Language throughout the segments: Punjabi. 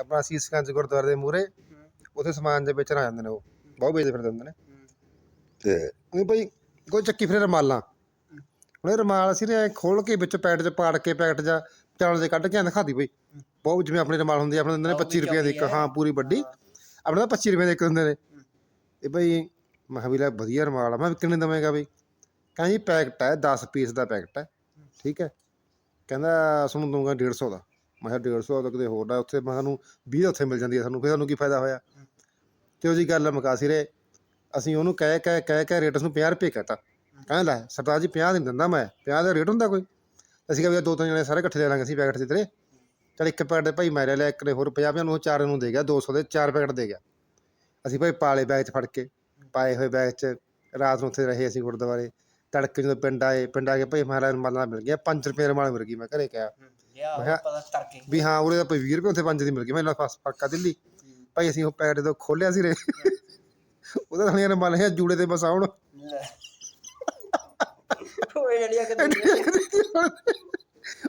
ਆਪਣਾ ਸੀਸਗੰਜ ਗੁਰਦੁਆਰੇ ਦੇ ਮੂਹਰੇ ਉੱਥੇ ਸਮਾਨ ਦੇ ਵੇਚਣ ਆ ਜਾਂਦੇ ਨੇ ਉਹ। ਬਹੁਤ ਵੇਚਦੇ ਫਿਰਦੇ ਹੁੰਦੇ ਨੇ। ਤੇ ਉਹ ਭਾਈ ਕੋਈ ਚੱਕੀ ਫਿਰੇ ਰਮਾਲਾਂ। ਹੁਣ ਇਹ ਰਮਾਲ ਅਸੀਂ ਨੇ ਖੋਲ ਕੇ ਵਿੱਚ ਪੈਕਟ 'ਚ ਪਾੜ ਕੇ ਪੈਕਟ ਜਾਂ ਚਾਲ ਦੇ ਕੱਢ ਕੇ ਐਂ ਦਿਖਾਤੀ ਬਈ। ਬਹੁਤ ਜਿਵੇਂ ਆਪਣੇ ਰਮਾਲ ਹੁੰਦੀ ਆ, ਆਪਣੇ ਦਿੰਦੇ ਨੇ 25 ਰੁਪਏ ਦੀ ਇੱਕ ਹਾਂ ਪੂਰੀ ਵੱਡੀ। ਆਪਣੇ ਤਾਂ 25 ਰੁਪਏ ਦੇ ਇੱਕ ਹੁੰਦੇ ਨੇ। ਇਹ ਬਈ ਮੈਂ ਕਿਹਾ ਵੀ ਲੈ ਵਧੀਆ ਰਮਾਲ ਆ। ਮੈਂ ਕਿੰਨੇ ਦਵੇਂਗਾ ਬਈ? ਕਹਿੰਦਾ ਜੀ ਪੈਕਟ ਹੈ 10 ਪੀਸ ਦਾ ਪੈਕਟ ਹੈ। ਠੀਕ ਹੈ। ਕਹਿੰਦਾ ਤੁਹਾਨੂੰ ਦਊਂਗਾ 150 ਦਾ। ਮੈਂ ਕਿਹਾ 150 ਦਾ ਕਿਤੇ ਹੋਰ ਦਾ ਉੱਥੇ ਮੈਂ ਸਾਨੂੰ 20 ਉੱਥੇ ਮਿਲ ਜਾਂਦੀ ਹੈ ਸਾਨੂੰ ਫਿਰ ਸਾਨੂੰ ਕੀ ਫਾਇਦਾ ਹੋਇਆ? ਤੇ ਉਹਦੀ ਗੱਲ ਮੁਕਾ ਸੀ ਰੇ ਅਸੀਂ ਉਹਨੂੰ ਕਹਿ ਕਹਿ ਕਹਿ ਕਹਿ ਰੇਟ ਨੂੰ 50 ਰੁਪਏ ਕਹਤਾ। ਕਹਿੰਦਾ ਲੈ ਸਰਦਾਰ ਜੀ 50 ਨਹੀਂ ਦਿੰਦਾ ਮੈਂ 50 ਦਾ ਰੇਟ ਹੁੰਦਾ ਕੋਈ? ਅਸੀਂ ਕਿਹਾ ਵੀ ਦੋ ਤਿੰਨ ਜਣੇ ਸਾਰੇ ਇਕੱਠੇ ਲੈ ਲਾਂਗੇ ਅਸੀਂ ਪੈਕਟ ਦੇ ਤੇਰੇ। ਚਲ ਇੱਕ ਪੈਕਟ ਦੇ ਭਾਈ ਮੈਂ ਲੈ ਲਿਆ ਇੱਕ ਨੇ ਹੋਰ 50 ਨੂੰ ਚਾਰ ਨੂੰ ਦੇ ਗਿਆ 200 ਦੇ ਚਾਰ ਪੈਕਟ ਦੇ ਗਿਆ। ਅਸੀਂ ਭਾਈ ਪਾਲੇ ਬੈਗ 'ਚ ਫੜ ਕੇ ਪਾਏ ਹੋਏ ਬੈਗ 'ਚ ਰਾਤ ਨੂੰ ਉੱਥੇ ਰਹੇ ਅਸੀਂ ਗੁਰਦੁਆਰੇ। ਤੜਕੇ ਜਦੋਂ ਪਿੰਡ ਆਏ ਪਿੰਡ ਆ ਕੇ ਭਾਈ ਮਹਾਰਾਜ ਮਾਲਾ ਮਿਲ ਗਿਆ 5 ਰੁਪਏ ਰਮਾਲ ਮਿਲ ਗਈ ਮੈਂ ਘਰੇ ਕਿਹਾ ਲਿਆ ਪਤਾ ਕਰਕੇ ਵੀ ਹਾਂ ਉਰੇ ਤਾਂ ਭਾਈ 20 ਰੁਪਏ ਉੱਥੇ 5 ਦੀ ਮਿਲ ਗਈ ਮੈਨੂੰ ਫਸ ਪੱਕਾ ਦਿੱਲੀ। ਭਾਈ ਅਸੀਂ ਉਹ ਪੈਕਟ ਜਦੋਂ ਖੋਲਿਆ ਸੀ ਰੇ। ਉਹਦਾ ਥਾਣੀਆਂ ਨੇ ਮੰਨ ਲਿਆ ਜੂੜੇ ਤੇ ਬਸ ਆਉਣ। ਜਿਹੜੀਆਂ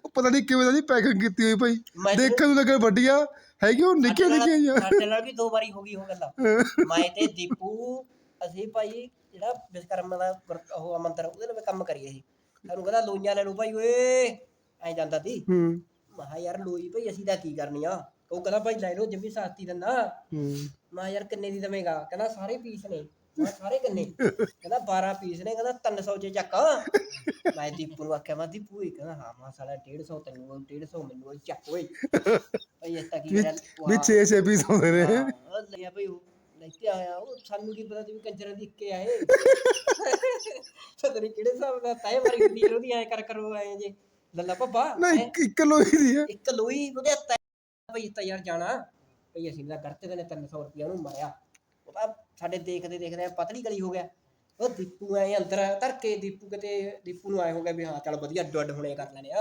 ਉਹ ਪਤਾ ਨਹੀਂ ਕਿਵੇਂ ਦਾ ਜੀ ਪੈਕਿੰਗ ਕੀਤੀ ਹੋਈ ਭਾਈ। ਦੇਖਣ ਨੂੰ ਲੱਗਾ ਵੱਡੀਆਂ ਹੈਗੀਆਂ ਉਹ ਨਿੱਕੀਆਂ ਨਿੱਕੀਆਂ ਜਿਹੀਆਂ। ਸਾਡੇ ਨਾਲ ਵੀ ਦੋ ਵਾਰੀ ਹੋ ਗਈ ਉਹ ਗੱਲ। ਮੈਂ ਤੇ ਦੀਪੂ ਅਸੀਂ ਭਾਈ ਜਿਹੜਾ ਵਿਸ਼ਕਰਮਾ ਦਾ ਉਹ ਆ ਮੰਦਰ ਉਹਦੇ ਨਾਲ ਕੰਮ ਕਰੀਏ ਸੀ ਸਾਨੂੰ ਕਹਿੰਦਾ ਲੋਈਆਂ ਲੈ ਲਓ ਭਾਈ ਓਏ! ਐ ਜਾਂਦਾ ਸੀ। ਹੂੰ। ਮੈਂ ਕਿਹਾ ਯਾਰ ਲੋਈ ਭਾਈ ਅਸੀਂ ਤਾਂ ਕੀ ਕਰਨੀ ਆ? ਉਹ ਕਹਿੰਦਾ ਭਾਈ ਲੈ ਲਓ ਜਿੰਮੀ ਸਸਤੀ ਦਿੰਦਾ। ਹੂੰ। ਮੈਂ ਕਿਹਾ ਯਾਰ ਕਿੰਨੇ ਦੀ ਦਵੇਂਗਾ? ਕਹਿੰਦਾ ਸਾਰੇ ਪੀਸ ਨੇ। ਮੈਂ ਕਿਹਾ ਸਾਰੇ ਕਿੰਨੇ? ਕਹਿੰਦਾ 12 ਪੀਸ ਨੇ ਕਹਿੰਦਾ 300 ਚ ਚੱਕ। ਮੈਂ ਦੀਪੂ ਨੂੰ ਆਖਿਆ ਮੈਂ ਦੀਪੂ ਹੀ ਕਹਿੰਦਾ ਹਾਂ ਮਾ ਸਾਲਾ 150 ਤੈਨੂੰ 150 ਮੈਨੂੰ ਚੱਕ ਓਏ। ਭਾਈ ਇਸ ਤਾਂ ਕੀ ਕਰਿਆ? ਵੀ 6 6 ਪੀਸ ਆਉਂਦੇ ਨੇ। ਹਾਂ, ਉਹ ਲਿਆ ਭਾਈ ਉਹ। ਲੈ ਕੇ ਆਇਆ ਉਹ ਸਾਨੂੰ ਕੀ ਪਤਾ ਸੀ ਵੀ ਕੰਜਰਾਂ ਦੀ ਇੱਕੇ ਆਏ। ਪਤਾ ਨਹੀਂ ਕਿਹੜੇ ਹਿਸਾਬ ਨਾਲ ਤੈ ਮਾਰੀ ਹੁੰਦੀ ਉਹਦੀ ਐ ਕਰ ਕਰੋ ਐ ਜੇ। ਲੱਲਾ ਪੱਪਾ ਨਹੀਂ ਇੱਕ- ਇੱਕ ਲੋਈ ਦੀ ਹੈ ਇੱਕ ਲੋਈ ਉਹਦੇ ਤੈ ਭਾਈ ਤਾਂ ਯਾਰ ਜਾਣਾ। ਭਈ ਅਸੀਂ ਤਾਂ ਦੇ ਨੇ 300 ਰੁਪਇਆ ਉਹਨੂੰ ਮਾਰਿਆ। ਉਹ ਤਾਂ ਸਾਡੇ ਦੇਖਦੇ ਦੇਖਦੇ ਪਤਲੀ ਗਲੀ ਹੋ ਗਿਆ। ਉਹ ਦੀਪੂ ਐ ਅੰਦਰ ਧਰ ਕੇ ਦੀਪੂ ਕਿਤੇ ਦੀਪੂ ਨੂੰ ਆਏ ਹੋ ਗਿਆ ਵੀ ਹਾਂ ਚੱਲ ਵਧੀਆ ਡੱਡ ਹੁਣੇ ਕਰ ਲੈਣੇ ਆ।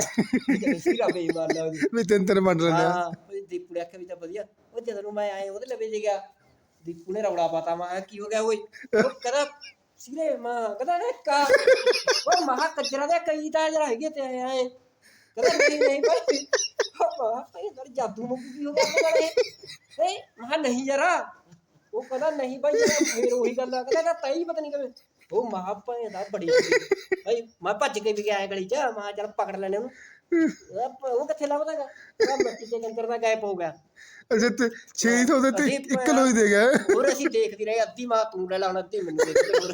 ਜਦੋਂ ਸੀਰਾ ਬੇਈਮਾਨ ਨਾ ਉਹਦੀ। ਵੀ ਤਿੰਨ ਤਿੰਨ ਵੰਡ ਲੈਂਦੇ ਆ। ਹਾਂ ਉਹ ਦੀਪੂ ਨੇ ਆਖਿਆ ਵੀ ਤਾਂ ਵਧੀਆ। ਉਹ ਜਦੋਂ ਨੂੰ ਮੈਂ ਆਏ ਉਹਦੇ ਲਵੇ ਜੇ ਗਿਆ ਦੀਪੂ ਨੇ ਰੌਲਾ ਪਾਤਾ, ਮੈਂ ਕਿਹਾ, ਕੀ ਹੋ ਗਿਆ ਓਏ? ਉਹ ਮਾਂ ਕਹਿੰਦਾ, ਇਹ ਕਾ, ਉਹ ਮਹਾ ਕੱਜਰਾ ਦੇ ਕਈ ਤਾਂ ਜਰਾ ਹੈਗੇ ਤੇ ਆਏ ਆਏ ਕਹਿੰਦਾ, ਨਹੀਂ ਨਹੀਂ ਭਾਈ। ਉਹ ਭਾਈ ਦਰ ਜਾਦੂ ਮੁੱਕ ਕੀ ਹੋ ਗਿਆ? ਕਹਿੰਦਾ ਇਹ ਮਹਾ ਨਹੀਂ ਜਰਾ। ਉਹ ਕਹਿੰਦਾ, ਨਹੀਂ ਭਾਈ ਫੇਰ ਉਹੀ ਗੱਲ ਆ। ਕਹਿੰਦਾ ਤਾਂ ਪਤਾ ਨਹੀਂ ਕਿਵੇਂ। ਉਹ ਮਹਾ ਭਾਈ ਦਾ ਬੜੀ ਸੀ। ਭਾਈ, ਮੈਂ ਭੱਜ ਕੇ ਵੀ ਗਿਆ ਗਲੀ ਚ। ਮੈਂ ਕਿਹਾ, ਚੱਲ ਪਕੜ ਲੈਣੇ ਉਹਨੂੰ। ਉਹ ਕਿੱਥੇ ਲੱਭਦਾਗਾ ਉਹ ਮਿੱਟੀ ਦੇ ਕੰਕਰ ਦਾ ਗਾਇਬ ਹੋ ਗਿਆ। ਅੱਛਾ ਤੇ 600 ਦੇ ਤੇ ਅਸੀਂ ਇੱਕ ਲੋਈ ਦੇ ਗਿਆ। ਹੋਰ ਅਸੀਂ ਦੇਖਦੀ ਰਹੇ ਅੱਧੀ ਮਾਂ ਤੂੰ ਲੈ ਲਾ ਹੁਣ ਅੱਧੀ ਮੈਨੂੰ ਦੇ ਦੇ। ਹੋਰ